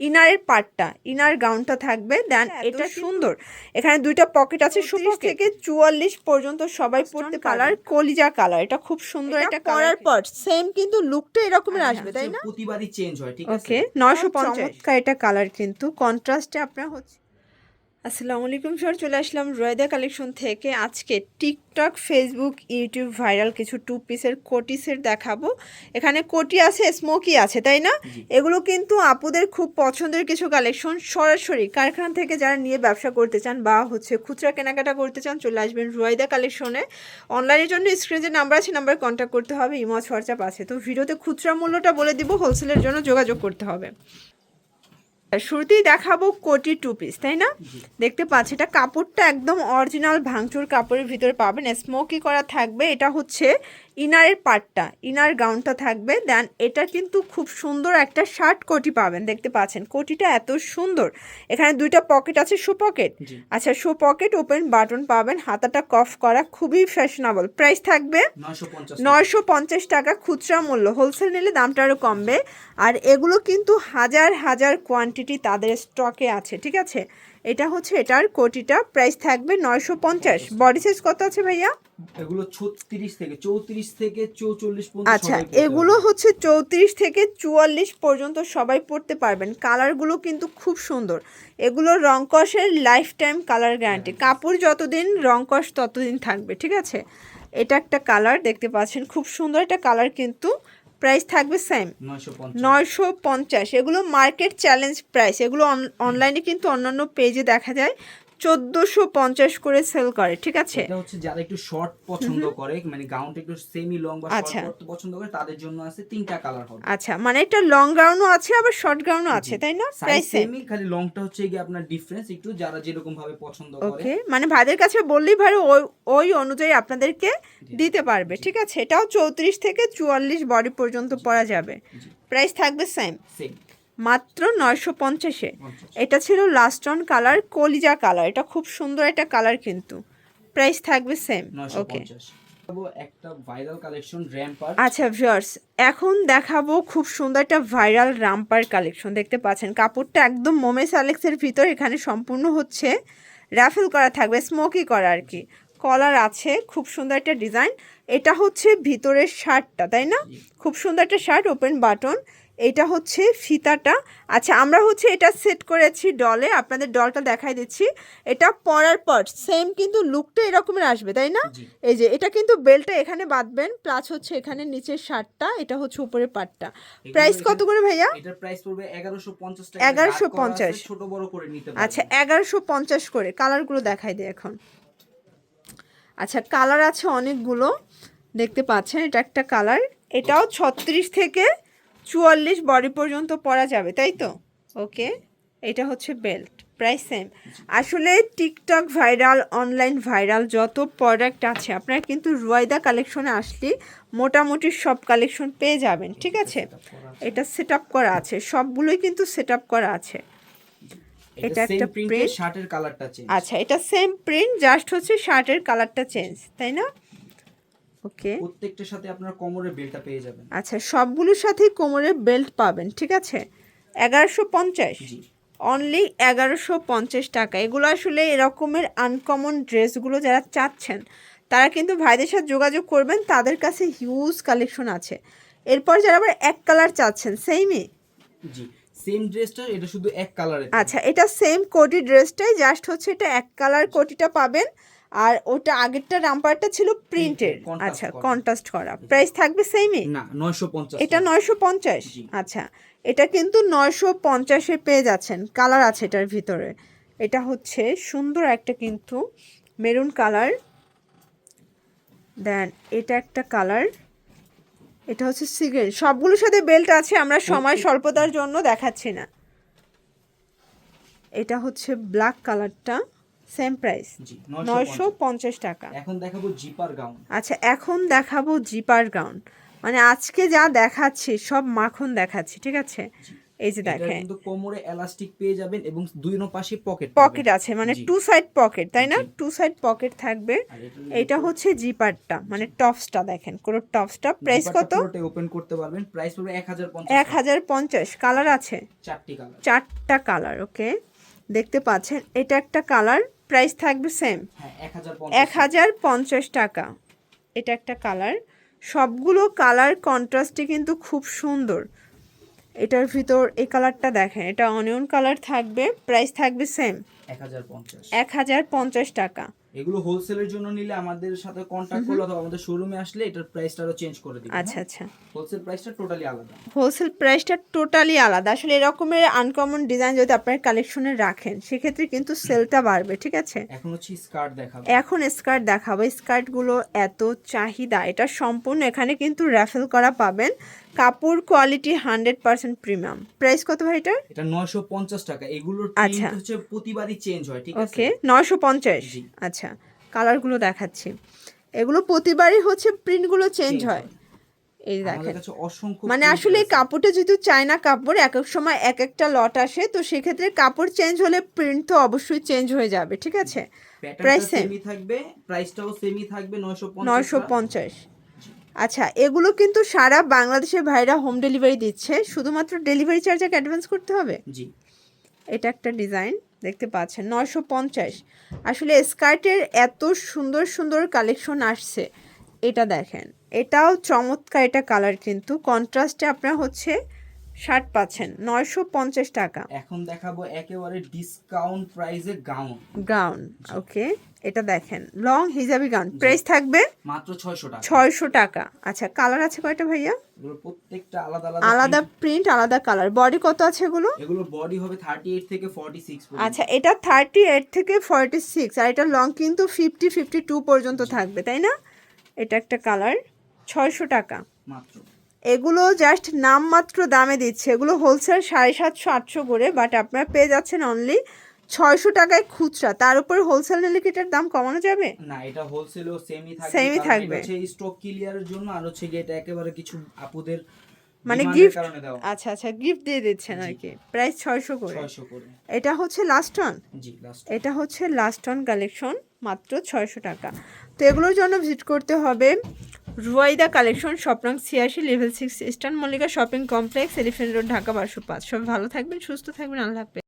ইনারের পার্টটা ইনার গাউনটা থাকবে দেন এটা সুন্দর। এখানে দুইটা পকেট আছে সুপার থেকে চুয়াল্লিশ পর্যন্ত সবাই পড়তে কালার কলিজা কালার এটা খুব সুন্দর একটা কালার পার্ট সেম কিন্তু লুকটা এরকমের আসবে তাই না? প্রতিবারই চেঞ্জ হয় ঠিক আছে? ওকে নয়শো পঞ্চাশ। এটা কালার কিন্তু কন্ট্রাস্টে আপনার হচ্ছে আসসালামু আলাইকুম স্যার চলে আসলাম রয়দা কালেকশন থেকে। আজকে টিকটক ফেসবুক ইউটিউব ভাইরাল কিছু টু পিসের কোটি সেট দেখাবো। এখানে কোটি আছে স্মোকি আছে তাই না? এগুলো কিন্তু আপুদের খুব পছন্দের কিছু কালেকশন। সরাসরি কারখানা থেকে যারা নিয়ে ব্যবসা করতে চান বা হচ্ছে খুচরা কেনাকাটা করতে চান চলে আসবেন রয়দা কালেকশনে। অনলাইনের জন্য স্ক্রিনে যে নাম্বার আছে নাম্বার কন্ট্যাক্ট করতে হবে ইমজ হোয়াটসঅ্যাপ আছে। তো ভিডিওতে খুচরা মূল্যটা বলে দিব হোলসেলের জন্য যোগাযোগ করতে হবে। শুরুতেই দেখাবো কোটি টু পিস তাই না? দেখতে পাচ্ছি এটা কাপড়টা একদম অরিজিনাল ভাঙচুর কাপড়ের ভিতরে পাবেন। স্মোকি করা থাকবে এটা হচ্ছে ইনারের পার্টটা ইনার গাউনটা থাকবে দেন এটা কিন্তু খুব সুন্দর একটা শার্ট কোটি পাবেন দেখতে পাচ্ছেন। কোটিটা এত সুন্দর। এখানে দুইটা পকেট আছে শো পকেট আচ্ছা শো পকেট ওপেন বাটন পাবেন হাতাটা কফ করা খুবই ফ্যাশনেবল প্রাইস থাকবে নয়শো পঞ্চাশ নয়শো পঞ্চাশ টাকা খুচরা মূল্য। হোলসেল নিলে দামটা আরও কমবে। আর এগুলো কিন্তু হাজার হাজার কোয়ান্টিটি তাদের স্টকে আছে ঠিক আছে? এটা হচ্ছে এটার কোটিটা। প্রাইস থাকবে নয়শো পঞ্চাশ। বডি সাইজ কত আছে ভাইয়া? এগুলো ছত্রিশ থেকে চৌত্রিশ থেকে চৌচল্লিশ পর্যন্ত আচ্ছা এগুলো হচ্ছে চৌত্রিশ থেকে চুয়াল্লিশ পর্যন্ত সবাই পড়তে পারবেন। কালারগুলো কিন্তু খুব সুন্দর। এগুলো রংকসের লাইফ টাইম কালার গ্যারান্টি কাপড় যতদিন রংকস ততদিন থাকবে ঠিক আছে? এটা একটা কালার দেখতে পাচ্ছেন খুব সুন্দর একটা কালার কিন্তু প্রাইস থাকবে সেম নয়শো পঞ্চাশ। এগুলো মার্কেট চ্যালেঞ্জ প্রাইস এগুলো অনলাইনে কিন্তু অন্যান্য পেজে দেখা যায়। চোদ্দোশো পঞ্চাশ করে সেল করে ঠিক আছে? এটা হচ্ছে যারা একটু শর্ট পছন্দ করে মানে গাউনটা একটু সেমি লং বা আচ্ছা। শর্ট পছন্দ করে তাদের জন্য আছে তিনটা কালার হবে। আচ্ছা মানে এটা লং গাউনও আছে আবার শর্ট গাউনও আছে তাই না? প্রাইস সেমি খালি লংটা হচ্ছে গিয়ে আপনার ডিফারেন্স একটু যারা যেরকম ভাবে পছন্দ করে। ওকে মানে ভাইদের কাছে বললেই ভাই ওই ওই অনুযায়ী আপনাদেরকে দিতে পারবে ঠিক আছে? এটাও চৌত্রিশ থেকে চুয়াল্লিশ বডি পর্যন্ত পরা যাবে। প্রাইস থাকবে সেম সেম মাত্র নয়শো পঞ্চাশে। এটা ছিল লাস্ট অন কালার কলিজা কালার এটা খুব সুন্দর একটা কালার কিন্তু। প্রাইস থাকবে সেম ওকে আচ্ছা ভিউয়ার্স এখন দেখাবো খুব সুন্দর একটা ভাইরাল রামপার কালেকশন দেখতে পাচ্ছেন কাপড়টা একদম মোমেস অ্যালেক্সের ভিতর এখানে সম্পূর্ণ হচ্ছে র্যাফেল করা থাকবে স্মোকি করা আর কি। কলার আছে খুব সুন্দর একটা ডিজাইন এটা হচ্ছে ভিতরের শার্টটা তাই না? খুব সুন্দর একটা শার্ট ওপেন বাটন এটা হচ্ছে ফিতাটা। আচ্ছা আমরা হচ্ছে এটা সেট করেছি ডলে আপনাদের ডলটা দেখাই দিচ্ছি। এটা পরার পর সেম কিন্তু লুকটা এরকমের আসবে তাই না? এই যে এটা কিন্তু বেল্টটা এখানে বাঁধবেন প্লাস হচ্ছে এখানে নিচের শার্টটা এটা হচ্ছে উপরের পাটটা প্রাইস কত করে ভাইয়া? এটার প্রাইস পড়বে এগারোশো পঞ্চাশ টাকা। 1150 ছোট বড় করে নিতে আচ্ছা এগারোশো পঞ্চাশ করে। কালারগুলো দেখাই দিই এখন। আচ্ছা কালার আছে অনেকগুলো। দেখতে পাচ্ছেন এটা একটা কালার এটাও ছত্রিশ থেকে চুয়াল্লিশ বডি পর্যন্ত পরা যাবে তাই তো? ওকে এটা হচ্ছে বেল্ট প্রাইস সেম আসলে টিকটক ভাইরাল অনলাইন ভাইরাল যত প্রোডাক্ট আছে আপনারা কিন্তু রুয়াইদা কালেকশনে আসলে মোটামুটি সব কালেকশন পেয়ে যাবেন ঠিক আছে? এটা সেট আপ করা আছে সবগুলোই কিন্তু সেট আপ করা আছে। এটা একটা print। শার্টের কালারটা চেঞ্জ আচ্ছা এটা সেম প্রিন্ট জাস্ট হচ্ছে শার্টের কালারটা চেঞ্জ তাই না? ওকে। প্রত্যেকটার সাথে আপনার কোমরের বেলটা পেয়ে যাবেন। আচ্ছা সবগুলোর সাথেই কোমরে বেল্ট পাবেন ঠিক আছে? এগারোশো পঞ্চাশ? অনলি এগারোশো পঞ্চাশ টাকা। এগুলো আসলে এরকমের আনকমন ড্রেসগুলো যারা চাচ্ছেন তারা কিন্তু ভাইদের সাথে যোগাযোগ করবেন তাদের কাছে হিউজ কালেকশন আছে। এরপর যারা আবার এক কালার চাচ্ছেন সেইমই জি। সেম ড্রেসটা এটা শুধু এক কালারে আচ্ছা এটা সেম কোটি ড্রেসটাই জাস্ট হচ্ছে এটা এক কালার কোটিটা পাবেন। আর ওটা আগেরটা রামপারটা ছিল প্রিন্টের আচ্ছা। কন্ট্রাস্ট করা। প্রাইস থাকবে সেমই না নয়শো পঞ্চাশ এটা নয়শো পঞ্চাশ? জি। আচ্ছা এটা কিন্তু নয়শো পঞ্চাশে পেয়ে যাচ্ছেন। কালার আছে এটার ভিতরে। এটা হচ্ছে সুন্দর একটা কিন্তু মেরুন কালার দেন এটা একটা কালার এটা হচ্ছে সিগেল সবগুলোর সাথে বেল্ট আছে আমরা সময় স্বল্পতার জন্য দেখাচ্ছি না। এটা হচ্ছে ব্ল্যাক কালারটা সেম প্রাইস নয়শো পঞ্চাশ। টাকা। এখন দেখাবো জিপার গাউন। আচ্ছা এখন দেখাবো জিপার গাউন। মানে আজকে যা দেখাচ্ছি সব মাখন দেখাচ্ছি ঠিক আছে? এই যে দেখেন। কিন্তু কোমরে এলাস্টিক পেয়ে যাবেন এবং দুই পাশে পকেট পকেট আছে মানে টু সাইড পকেট তাই না? টু সাইড পকেট থাকবে। এটা হচ্ছে জিপারটা মানে টপসটা দেখেন কোনো টপসটা প্রাইস কত? ওপেন করতে পারবেন। প্রাইস পড়বে 1050 এক হাজার পঞ্চাশ কালার আছে? চারটি কালার চারটা কালার ওকে দেখতে পাচ্ছেন এটা একটা কালার প্রাইস থাকবে সেম হ্যাঁ এক হাজার পঞ্চাশ টাকা। এটা একটা কালার সবগুলো কালার কন্ট্রাস্টে কিন্তু খুব সুন্দর। এটার ভিতর এই কালারটা দেখেন এটা অনিয়ন কালার থাকবে প্রাইস থাকবে সেম 1050 এক হাজার পঞ্চাশ টাকা। এগুলো হোলসেলের জন্য নিলে আমাদের সাথে কন্টাক্ট করলে অথবা আমাদের শোরুমে আসলে এটার প্রাইসটা আরও চেঞ্জ করে দিই আচ্ছা আচ্ছা। হোলসেল প্রাইসটা টোটালি আলাদা। হোলসেল প্রাইসটা টোটালি আলাদা। আসলে এরকমের আনকমন ডিজাইন যদি আপনার কালেকশনে রাখেন সেক্ষেত্রে কিন্তু সেলটা বাড়বে ঠিক আছে? এখন হচ্ছে স্কার্ট দেখাবো। এখন স্কার্ট দেখাবো। স্কার্টগুলো এত চাহিদা এটা সম্পূর্ণ এখানে কিন্তু র্যাফেল করা পাবেন। কাপড় quality hundred percent premium price কত ভাই এটার? এটা 950 টাকা। এগুলোর আচ্ছা। হচ্ছে প্রতিবারই চেঞ্জ হয় ঠিক আছে? ওকে নয়শো পঞ্চাশ। জি। আচ্ছা কালারগুলো দেখাচ্ছি। এগুলো প্রতিবারই হচ্ছে প্রিন্টগুলো চেঞ্জ হয়। এই দেখেন। অসংখ্য মানে আসলে এই। কাপড়টা যেহেতু চায়না কাপড় এক এক সময় এক একটা লট আসে তো সেক্ষেত্রে কাপড় চেঞ্জ হলে প্রিন্ট তো অবশ্যই চেঞ্জ হয়ে যাবে ঠিক আছে? প্রাইস? সেমই থাকবে প্রাইসটাও সেমই থাকবে 950 নয়শো পঞ্চাশ। আচ্ছা এগুলো কিন্তু সারা বাংলাদেশের ভাইরা হোম ডেলিভারি দিচ্ছে শুধুমাত্র ডেলিভারি চার্জ অ্যাডভান্স করতে হবে? জি। এটা একটা ডিজাইন দেখতে পাচ্ছেন, নয়শো পঞ্চাশ। আসলে স্কার্টের এত সুন্দর সুন্দর কালেকশন আসছে, এটা দেখেন। এটাও চমৎকার এটা কালার কিন্তু। কন্ট্রাস্টে আপনার হচ্ছে শার্ট পাচ্ছেন নয়শো পঞ্চাশ টাকা। এখন দেখাবো একেবারে ডিসকাউন্ট প্রাইসে গাউন গাউন ওকে এটা দেখেন লং হিজাবি গাউন প্রাইস থাকবে মাত্র 600 টাকা। ছয়শো টাকা। আচ্ছা কালার আছে কয়টা ভাইয়া? প্রত্যেকটা আলাদা আলাদা আলাদা প্রিন্ট আলাদা কালার বডি কত আছে এগুলো? এগুলো বডি হবে 38 থেকে 46 পর্যন্ত। আচ্ছা এটা থার্টি এইট থেকে ফর্টি সিক্স আর এটা লং কিন্তু ফিফটি ফিফটি টু পর্যন্ত থাকবে তাই না? এটা একটা কালার ছয়শো টাকা। মাত্র। এগুলো জাস্ট নামমাত্র দামে দিচ্ছে। এগুলো হোলসেল সাড়ে সাতশো আটশো করে বাট আপনারা পেয়ে যাচ্ছেন অনলি ছয়শো টাকায় খুচরা। তার উপর হোলসেল নিলে কি এটার দাম কমানো যাবে? না এটা হোলসেলও সেমই থাকবে। Same ই কারণ থাকবে। স্টক ক্লিয়ারের জন্য আর হচ্ছে এটা একেবারে কিছু আপুদের মানে গিফট আচ্ছা আচ্ছা গিফট দিয়ে দিচ্ছেন আর কি প্রাইস ছয়শো করে। 600 করে। এটা হচ্ছে লাস্ট লাস্ট এটা হচ্ছে লাস্ট অন কালেকশন মাত্র ছয়শো টাকা। তো এগুলোর জন্য ভিজিট করতে হবে। রুয়াইদা কালেকশন স্বপ্নাং ছিয়াশি, level six, Eastern Mallika Shopping Complex Elephant Road, Dhaka বারোশো পাঁচ। সব ভালো থাকবেন, সুস্থ থাকবেন, আল্লাহ